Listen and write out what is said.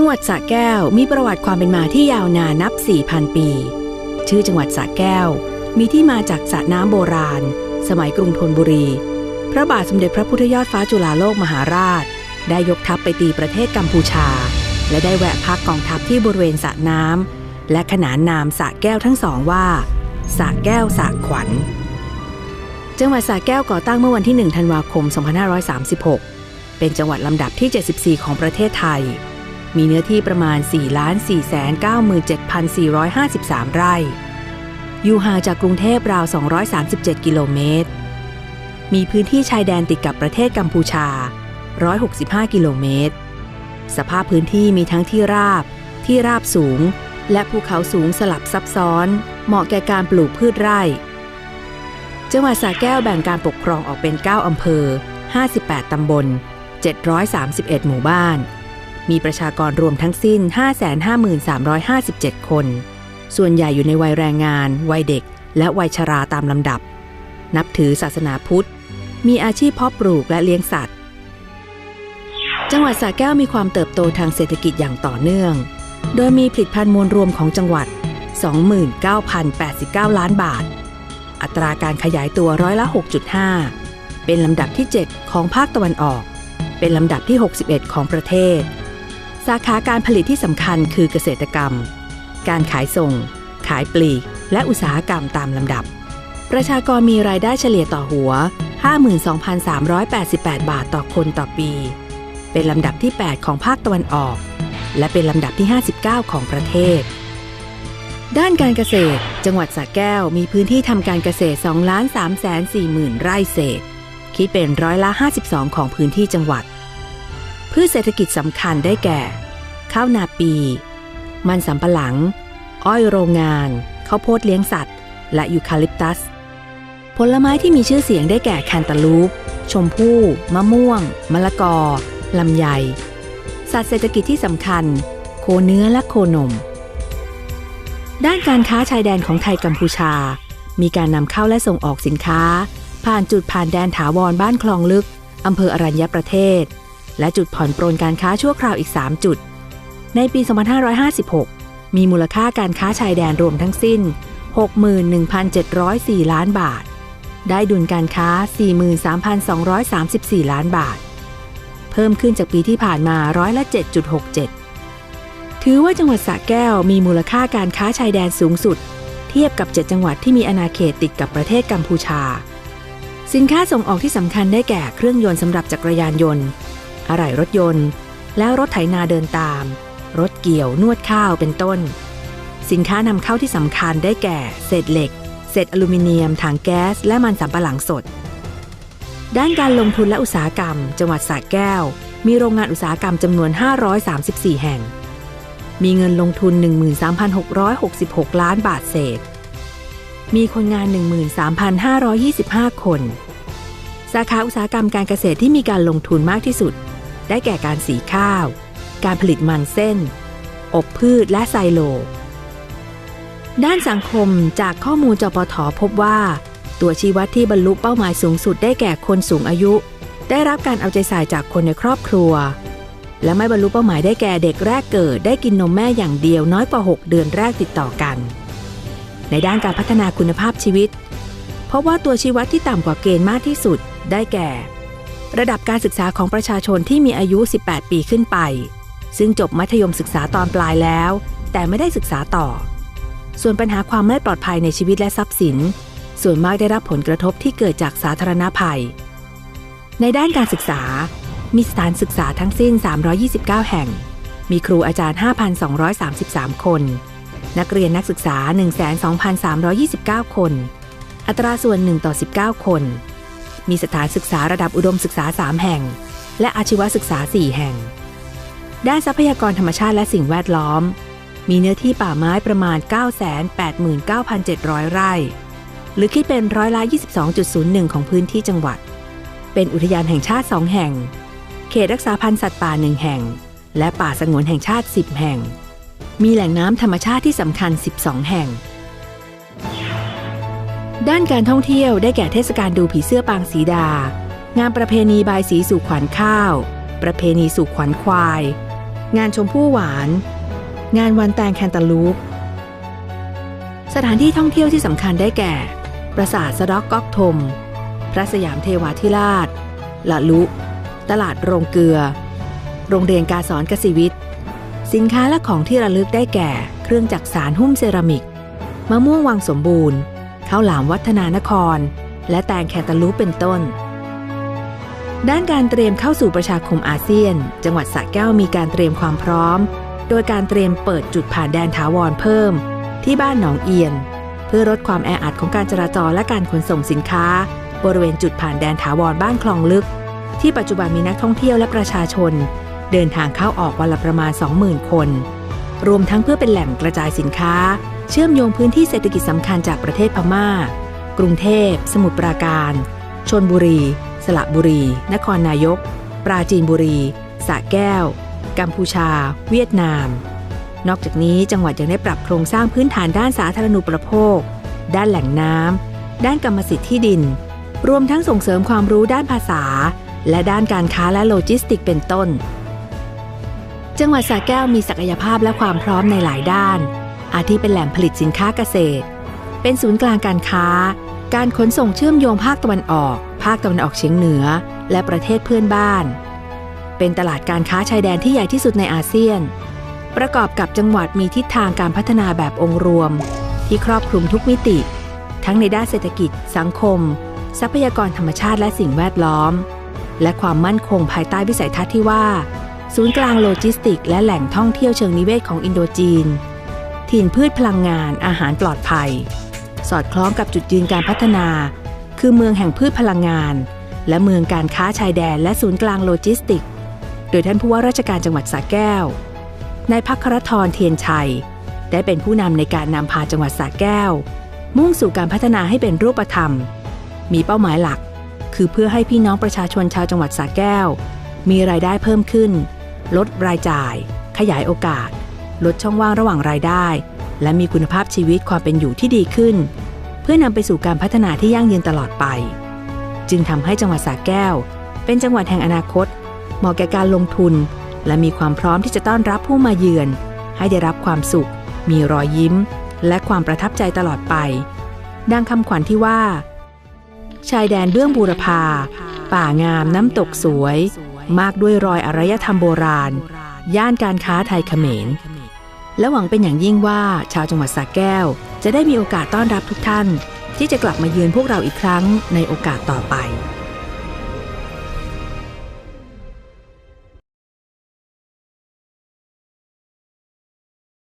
จังหวัดสระแก้วมีประวัติความเป็นมาที่ยาวนานนับ 4,000 ปี ชื่อจังหวัดสระแก้ว มีที่มาจากสระน้ำโบราณ สมัยกรุงธนบุรี พระบาทสมเด็จพระพุทธยอดฟ้าจุฬาโลกมหาราช ได้ยกทัพไปตีประเทศกัมพูชา และได้แวะพักกองทัพที่บริเวณสระน้ำและขนานนามสระแก้วทั้งสองว่าสระแก้วสระขวัญ จังหวัดสระแก้วก่อตั้งเมื่อวันที่ 1 ธันวาคม 2536 เป็นจังหวัดลำดับที่ 74 ของประเทศไทย มีเนื้อที่ประมาณ 4,497,453 ไร่ อยู่ห่างจากกรุงเทพราว 237 กิโลเมตร มีพื้นที่ชายแดนติดกับประเทศกัมพูชา 165 กิโลเมตร สภาพพื้นที่มีทั้งที่ราบ ที่ราบสูง และภูเขาสูงสลับซับซ้อน เหมาะแก่การปลูกพืชไร่ จังหวัดสระแก้วแบ่งการปกครองออกเป็น 9 อำเภอ 58 ตำบล 731 หมู่บ้าน มีประชากรรวมทั้งสิ้น 553,357 คน ส่วนใหญ่อยู่ในวัยแรงงาน วัยเด็ก และวัยชราตามลำดับ นับถือศาสนาพุทธ มีอาชีพเพาะปลูกและเลี้ยงสัตว์ จังหวัดสระแก้วมีความเติบโตทางเศรษฐกิจอย่างต่อเนื่อง โดยมีผลิตภัณฑ์มวลรวมของจังหวัด 29,089 ล้านบาท อัตราการขยายตัวร้อยละ 6.5 เป็นลำดับที่ 7 ของภาคตะวันออก เป็นลำดับที่ 61 ของประเทศ สาขาการผลิตที่สำคัญคือเกษตรกรรม การขายส่ง ขายปลีก และอุตสาหกรรมตามลำดับ ประชากรมีรายได้เฉลี่ยต่อหัว 52,388 บาทต่อคนต่อปี เป็นลำดับที่ 8 ของภาคตะวันออก และเป็นลำดับที่ 59 ของประเทศ ด้านการเกษตร จังหวัดสระแก้วมีพื้นที่ทำการเกษตร2ล้าน3แสน4หมื่นไร่เศษ คิดเป็นร้อยละ 52 ของพื้นที่จังหวัด พืชเศรษฐกิจสำคัญได้แก่ ข้าวนาปี มันสำปะหลัง อ้อยโรงงานข้าวโพดเลี้ยงสัตว์ และยูคาลิปตัส ผลไม้ที่มีชื่อเสียงได้แก่แคนตาลูป ชมพู่ มะม่วง มะละกอ ลำไย สัตว์เศรษฐกิจที่สำคัญ โคเนื้อและโคนม ด้านการค้าชายแดนของไทยกัมพูชา มีการนำเข้าและส่งออกสินค้า ผ่านจุดผ่านแดนถาวรบ้านคลองลึกอำเภออรัญญประเทศ และจุดผ่อนปรนการค้าชั่วคราวอีก 3 จุด ในปี 2556 มีมูลค่าการค้าชายแดนรวมทั้งสิ้น 61,704 ล้านบาท ได้ดุลการค้า 43,234 ล้านบาท เพิ่มขึ้นจากปีที่ผ่านมาร้อยละ 7.67 ถือว่าจังหวัดสระแก้วมีมูลค่าการค้าชายแดนสูงสุด เทียบกับ 7 จังหวัดที่มีอาณาเขตติดกับประเทศกัมพูชา สินค้าส่งออกที่สำคัญได้แก่เครื่องยนต์สำหรับจักรยานยนต์ อะไหล่รถยนต์ แล้วรถไถนาเดินตาม รถเกี่ยวนวดข้าวเป็นต้น สินค้านำเข้าที่สำคัญได้แก่ เศษเหล็ก เศษอลูมิเนียมถังแก๊ส และมันสำปะหลังสด ด้านการลงทุนและอุตสาหกรรม จังหวัดสระแก้ว มีโรงงานอุตสาหกรรมจำนวน 534 แห่ง มีเงินลงทุน 13,666 ล้านบาทเศษ มีคนงาน 13,525 คนสาขาอุตสาหกรรมการเกษตรที่มีการลงทุนมากที่สุด ได้แก่การสีข้าว การผลิตมันเส้น อบพืชและไซโล ด้านสังคมจากข้อมูลจปทพบว่า ตัวชี้วัดที่บรรลุเป้าหมายสูงสุดได้แก่คนสูงอายุ ได้รับการเอาใจใส่จากคนในครอบครัว และไม่บรรลุเป้าหมายได้แก่เด็กแรกเกิด ได้กินนมแม่อย่างเดียวน้อยกว่า 6 เดือนแรกติดต่อกัน ในด้านการพัฒนาคุณภาพชีวิต เพราะว่าตัวชี้วัดที่ต่ำกว่าเกณฑ์มากที่สุดได้แก่ ระดับการศึกษาของประชาชนที่มีอายุ 18 ปีขึ้นไป ซึ่งจบมัธยมศึกษาตอนปลายแล้ว แต่ไม่ได้ศึกษาต่อ ส่วนปัญหาความไม่ปลอดภัยในชีวิตและทรัพย์สิน ส่วนมากได้รับผลกระทบที่เกิดจากสาธารณภัย ในด้านการศึกษา มีสถานศึกษาทั้งสิ้น 329 แห่ง มีครูอาจารย์ 5,233 คน นักเรียนนักศึกษา 12,329 คน อัตราส่วน 1 ต่อ 19 คน มีสถานศึกษาระดับอุดมศึกษา 3 แห่ง และอาชีวศึกษา 4 แห่ง ด้านทรัพยากรธรรมชาติและสิ่งแวดล้อม มีเนื้อที่ป่าไม้ประมาณ 989,700 ไร่ หรือคิดเป็นร้อยละ 22.01 ของพื้นที่จังหวัด เป็นอุทยานแห่งชาติ 2 แห่ง เขตรักษาพันธุ์สัตว์ป่า 1 แห่ง และป่าสงวนแห่งชาติ 10 แห่ง มีแหล่งน้ำธรรมชาติที่สำคัญ 12 แห่ง ด้านการท่องเที่ยวได้แก่เทศกาลดูผีเสื้อปางสีดา งานประเพณีบายสีสู่ขวัญข้าว ประเพณีสู่ขวัญควาย งานชมพู่หวาน งานวันแตงแคนตาลูป สถานที่ท่องเที่ยวที่สำคัญได้แก่ ปราสาทสะดอกก๊อกทม พระสยามเทวาธิราชละลุ ตลาดโรงเกลือ โรงเรียนการสอนกสิวิทย์สินค้าและของที่ระลึกได้แก่ เครื่องจักสารหุ้มเซรามิก มะม่วงวังสมบูรณ์ ข้าวหลามวัฒนานคร และแตงแคตาลูปเป็นต้น ด้านการเตรียมเข้าสู่ประชาคมอาเซียน จังหวัดสระแก้วมีการเตรียมความพร้อม โดยการเตรียมเปิดจุดผ่านแดนถาวรเพิ่ม ที่บ้านหนองเอียน เพื่อลดความแออัดของการจราจรและการขนส่งสินค้า บริเวณจุดผ่านแดนถาวรบ้านคลองลึก ที่ปัจจุบันมีนักท่องเที่ยวและประชาชน เดินทางเข้าออกวันละประมาณ 20,000 คนรวมทั้งเพื่อเป็นแหล่งกระจายสินค้า เชื่อมโยงพื้นที่เศรษฐกิจสำคัญจากประเทศพม่า กรุงเทพ สมุทรปราการ ชนบุรี สระบุรี นครนายก ปราจีนบุรีสระแก้ว กัมพูชา เวียดนาม นอกจากนี้จังหวัดยังได้ปรับโครงสร้างพื้นฐานด้านสาธารณูปโภค ด้านแหล่งน้ำ ด้านกรรมสิทธิ์ที่ดิน รวมทั้งส่งเสริมความรู้ด้านภาษา และด้านการค้าและโลจิสติกเป็นต้น จังหวัดสระแก้วมีศักยภาพและความพร้อมในหลายด้าน อาทิเป็นแหล่งผลิตสินค้าเกษตร เป็นศูนย์กลางการค้า การขนส่งเชื่อมโยงภาคตะวันออก ภาคตะวันออกเฉียงเหนือ และประเทศเพื่อนบ้าน เป็นตลาดการค้าชายแดนที่ใหญ่ที่สุดในอาเซียน ประกอบกับจังหวัดมีทิศทางการพัฒนาแบบองค์รวม ที่ครอบคลุมทุกมิติ ทั้งในด้านเศรษฐกิจ สังคม ทรัพยากรธรรมชาติและสิ่งแวดล้อม และความมั่นคงภายใต้วิสัยทัศน์ที่ว่า ศูนย์กลางโลจิสติก และแหล่งท่องเที่ยวเชิงนิเวศของอินโดจีน ถิ่นพืชพลังงานอาหารปลอดภัย สอดคล้องกับจุดยืนการพัฒนา คือเมืองแห่งพืชพลังงาน และเมืองการค้าชายแดนและศูนย์กลางโลจิสติก โดยท่านผู้ว่าราชการจังหวัดสระแก้วนายพักครทรเทียนชัย ได้เป็นผู้นำในการนำพาจังหวัดสระแก้ว มุ่งสู่การพัฒนาให้เป็นรูปธรรม มีเป้าหมายหลัก คือเพื่อให้พี่น้องประชาชนชาวจังหวัดสระแก้ว มีรายได้เพิ่มขึ้น ลดรายจ่าย ขยายโอกาส ลดช่องว่างระหว่างรายได้ และมีคุณภาพชีวิตความเป็นอยู่ที่ดีขึ้น เพื่อนำไปสู่การพัฒนาที่ยั่งยืนตลอดไป จึงทำให้จังหวัดสระแก้ว เป็นจังหวัดแห่งอนาคต เหมาะแก่การลงทุน และมีความพร้อมที่จะต้อนรับผู้มาเยือน ให้ได้รับความสุข มีรอยยิ้ม และความประทับใจตลอดไป ดังคำขวัญที่ว่า ชายแดนเบื้องบูรพา ป่างามน้ำตกสวย มากด้วยรอยอารยธรรมโบราณ ย่านการค้าไทยเขมร และหวังเป็นอย่างยิ่งว่าชาวจังหวัดสระแก้ว จะได้มีโอกาสต้อนรับทุกท่าน ที่จะกลับมาเยือนพวกเราอีกครั้งในโอกาสต่อไป